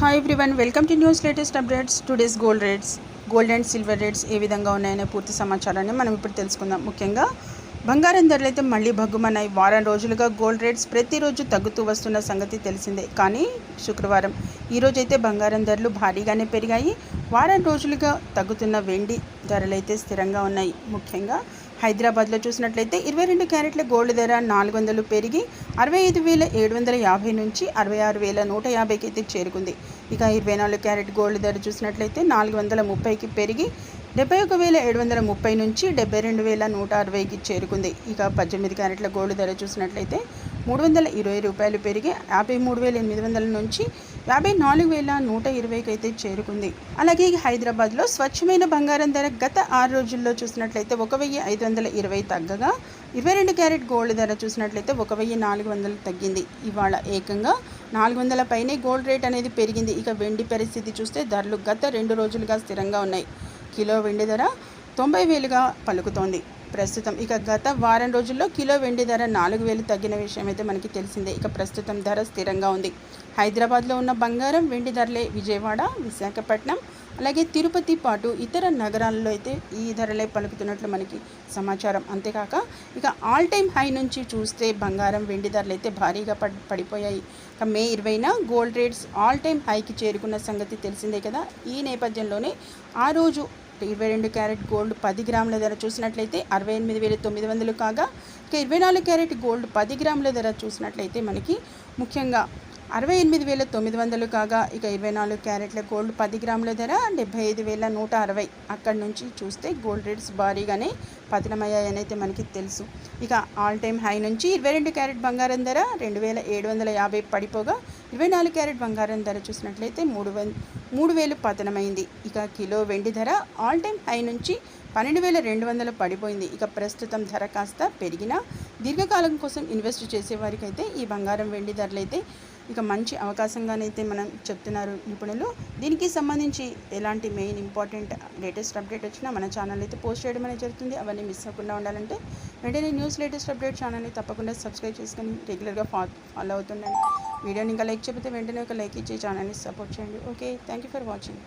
Hi everyone welcome to news latest updates today's gold rates gold and silver rates ఏ విధంగా ఉన్నాయనే పూర్తి సమాచారాన్ని మనం ఇప్పుడు తెలుసుకుందాం. ముఖ్యంగా బంగారం ధరలు అయితే మళ్ళీ భగ్గుమన్నాయి. వారం రోజులుగా గోల్డ్ రేట్స్ ప్రతిరోజు తగ్గుతూ వస్తున్న సంగతి తెలిసిందే. కానీ శుక్రవారం ఈరోజైతే బంగారం ధరలు భారీగానే పెరిగాయి. వారం రోజులుగా తగ్గుతున్న వెండి ధరలు అయితే స్థిరంగా ఉన్నాయి. ముఖ్యంగా హైదరాబాద్లో చూసినట్లయితే ఇరవై రెండు క్యారెట్ల గోల్డ్ ధర నాలుగు వందలు పెరిగి అరవై ఐదు వేల ఏడు వందల యాభై నుంచి అరవై ఆరు వేల నూట యాభైకి అయితే చేరుకుంది. ఇక ఇరవై నాలుగు క్యారెట్ గోల్డ్ ధర చూసినట్లయితే నాలుగు వందల ముప్పైకి పెరిగి డెబ్బై ఒక వేల ఏడు వందల ముప్పై నుంచి డెబ్బై రెండు వేల నూట అరవైకి చేరుకుంది. ఇక పద్దెనిమిది క్యారెట్ల గోల్డ్ ధర చూసినట్లయితే మూడు వందల ఇరవై రూపాయలు పెరిగి యాభై మూడు వేల ఎనిమిది వందల నుంచి యాభై నాలుగు వేల నూట ఇరవైకి అయితే చేరుకుంది. అలాగే హైదరాబాద్లో స్వచ్ఛమైన బంగారం ధర గత ఆరు రోజుల్లో చూసినట్లయితే ఒక వెయ్యి ఐదు వందల ఇరవై తగ్గగా ఇరవై రెండు క్యారెట్ గోల్డ్ ధర చూసినట్లయితే ఒక వెయ్యి నాలుగు వందలు తగ్గింది. ఇవాళ ఏకంగా నాలుగు వందల పైనే గోల్డ్ రేట్ అనేది పెరిగింది. ఇక వెండి పరిస్థితి చూస్తే ధరలు గత రెండు రోజులుగా స్థిరంగా ఉన్నాయి. కిలో వెండి ధర తొంభై వేలుగా పలుకుతోంది. ప్రస్తుతం. ఇక గత వారం రోజుల్లో కిలో వెండి ధర నాలుగు వేలు తగ్గిన విషయం అయితే మనకి తెలిసిందే. ఇక ప్రస్తుతం ధర స్థిరంగా ఉంది. హైదరాబాద్లో ఉన్న బంగారం వెండి ధరలే విజయవాడ విశాఖపట్నం అలాగే తిరుపతి పాటు ఇతర నగరాల్లో అయితే ఈ ధరలే పలుకుతున్నట్లు మనకి సమాచారం. అంతేకాక ఇక ఆల్ టైమ్ హై నుంచి చూస్తే బంగారం వెండి ధరలు అయితే భారీగా పడిపోయాయి. ఇక మే ఇరవైన గోల్డ్ రేట్స్ ఆల్ టైమ్ హైకి చేరుకున్న సంగతి తెలిసిందే కదా. ఈ నేపథ్యంలోనే ఆ రోజు ఇరవై రెండు క్యారెట్ గోల్డ్ పది గ్రాముల ధర చూసినట్లయితే అరవై ఎనిమిది వేల తొమ్మిది వందలు కాగా ఇక ఇరవై నాలుగు క్యారెట్ గోల్డ్ పది గ్రాముల ధర చూసినట్లయితే మనకి ముఖ్యంగా అరవై ఎనిమిది వేల తొమ్మిది వందలు కాగా ఇక ఇరవై నాలుగు క్యారెట్ల గోల్డ్ పది గ్రాముల ధర డెబ్బై ఐదు వేల నూట అరవై. అక్కడి నుంచి చూస్తే గోల్డ్ రేట్స్ భారీగానే పతనమయ్యాయని అయితే మనకి తెలుసు. ఇక ఆల్ టైమ్ హై నుంచి ఇరవై రెండు క్యారెట్ బంగారం ధర రెండు వేల ఏడు వందల యాభై పడిపోగా ఇరవై నాలుగు క్యారెట్ బంగారం ధర చూసినట్లయితే మూడు వం మూడు వేలు పతనమైంది. ఇక కిలో వెండి ధర ఆల్ టైమ్ హై నుంచి పన్నెండు వేల రెండు వందలు పడిపోయింది. ఇక ప్రస్తుతం ధర కాస్త పెరిగినా దీర్ఘకాలం కోసం ఇన్వెస్ట్ చేసే వారికైతే ఈ బంగారం వెండి ధరలు అయితే ఇక మంచి అవకాశంగానైతే మనం చెప్తున్నారు నిపుణులు. దీనికి సంబంధించి ఎలాంటి మెయిన్ ఇంపార్టెంట్ లేటెస్ట్ అప్డేట్ వచ్చినా మన ఛానల్ అయితే పోస్ట్ చేయడం అనేది జరుగుతుంది. అవన్నీ మిస్ అవ్వకుండా ఉండాలంటే వెంటనే న్యూస్ లేటెస్ట్ అప్డేట్ ఛానల్ని తప్పకుండా సబ్స్క్రైబ్ చేసుకొని రెగ్యులర్గా ఫాలో అవుతుండండి. వీడియోని ఇంకా లైక్ చెబితే వెంటనే ఒక లైక్ ఇచ్చి ఛానల్ని సపోర్ట్ చేయండి. Okay thank you for watching.